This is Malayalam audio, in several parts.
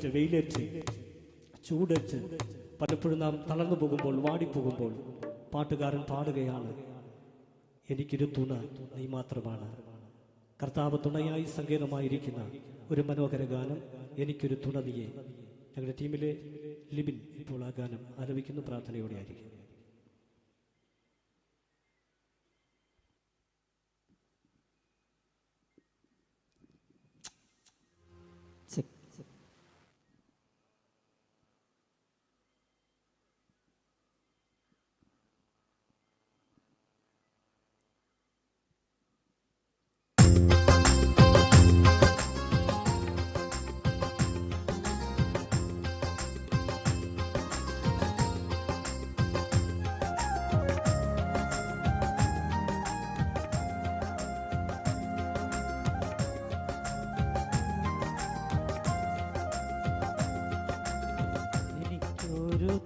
വെയിലേറ്റ് ചൂടേറ്റ്. പലപ്പോഴും നാം തളർന്നു പോകുമ്പോൾ വാടിപ്പോകുമ്പോൾ പാട്ടുകാരൻ പാടുകയാണ്. എനിക്കൊരു തുണ നീ മാത്രമാണ്. കർത്താവ് തുണയായി സങ്കേതമായിരിക്കുന്ന ഒരു മനോഹര ഗാനം എനിക്കൊരു തുണ നീയെ. ഞങ്ങളുടെ ടീമിലെ ലിബിൻ ഇപ്പോൾ ആ ഗാനം ആലപിക്കുന്ന പ്രാർത്ഥനയോടെ ആയിരിക്കും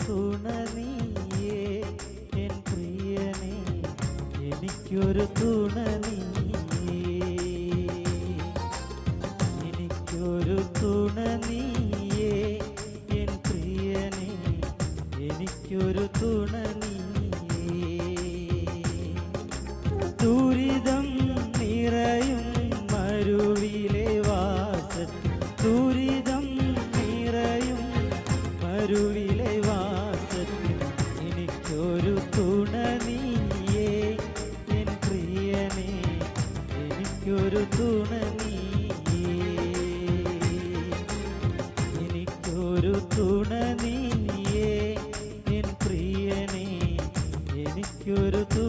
തുണ നീയേ എൻ പ്രിയനേ എനിക്കൊരു തുണ നീയേ എനിക്കൊരു തുണ നീയേ എൻ പ്രിയനേ എനിക്കൊരു തുണ നീയേ ദുരിതം എനിക്കൊരു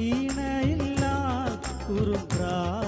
ഈണയില്ല കുറുപ്രാവു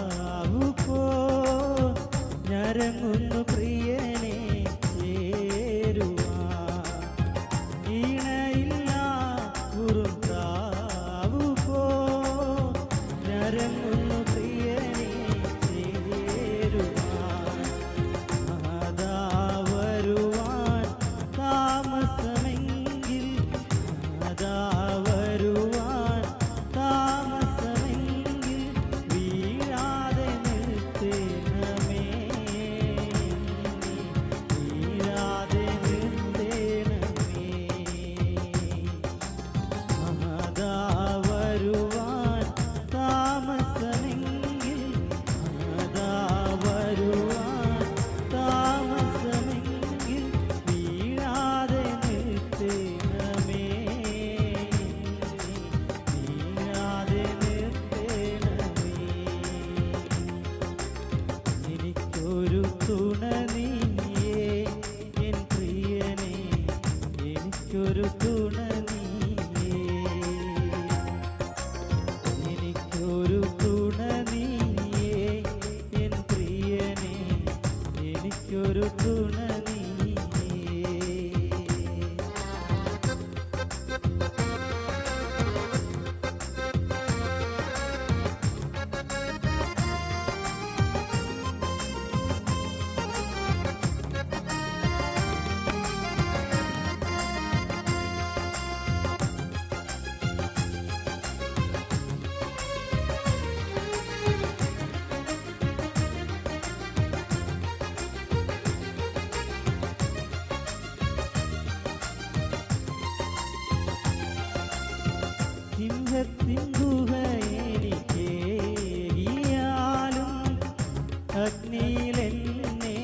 അഗ്നിയിലെന്നെ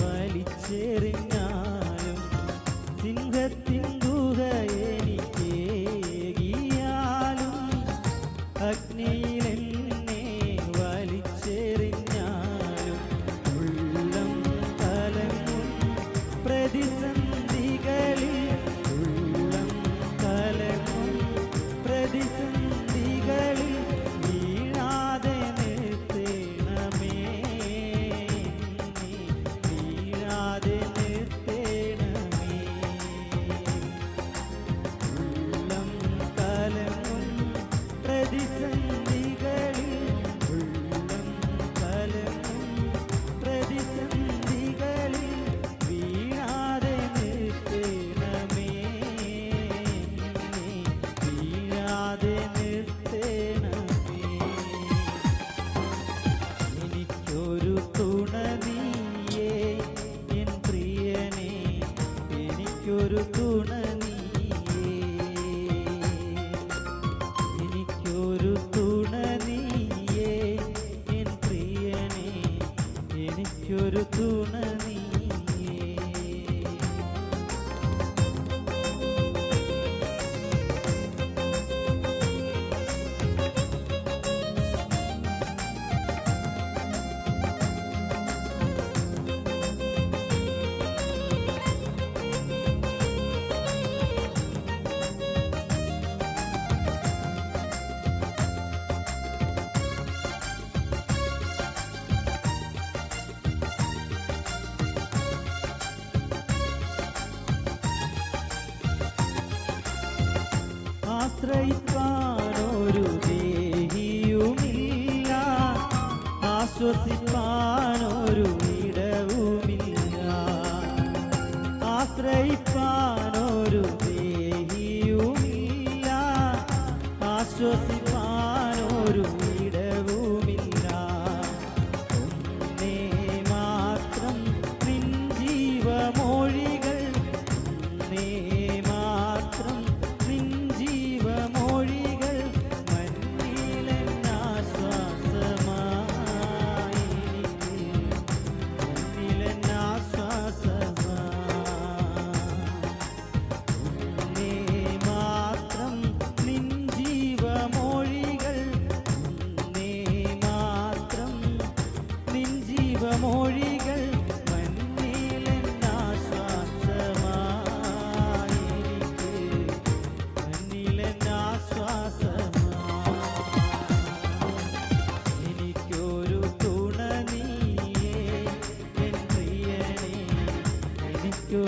വലിച്ചെറിഞ്ഞ. എനിക്കൊരു തുണ നീയേ എനിക്കൊരു തുണ നീയേ എൻ പ്രിയനേ എനിക്കൊരു തുണ ആശ്രയിപ്പാനൊരു ദേഹിയുമില്ല. ആശ്വസിപ്പാനൊരു ഇടവുമില്ല. ആശ്രയിപ്പാനൊരു ദേഹിയുമില്ല. ആശ്വസിപ്പാനൊരു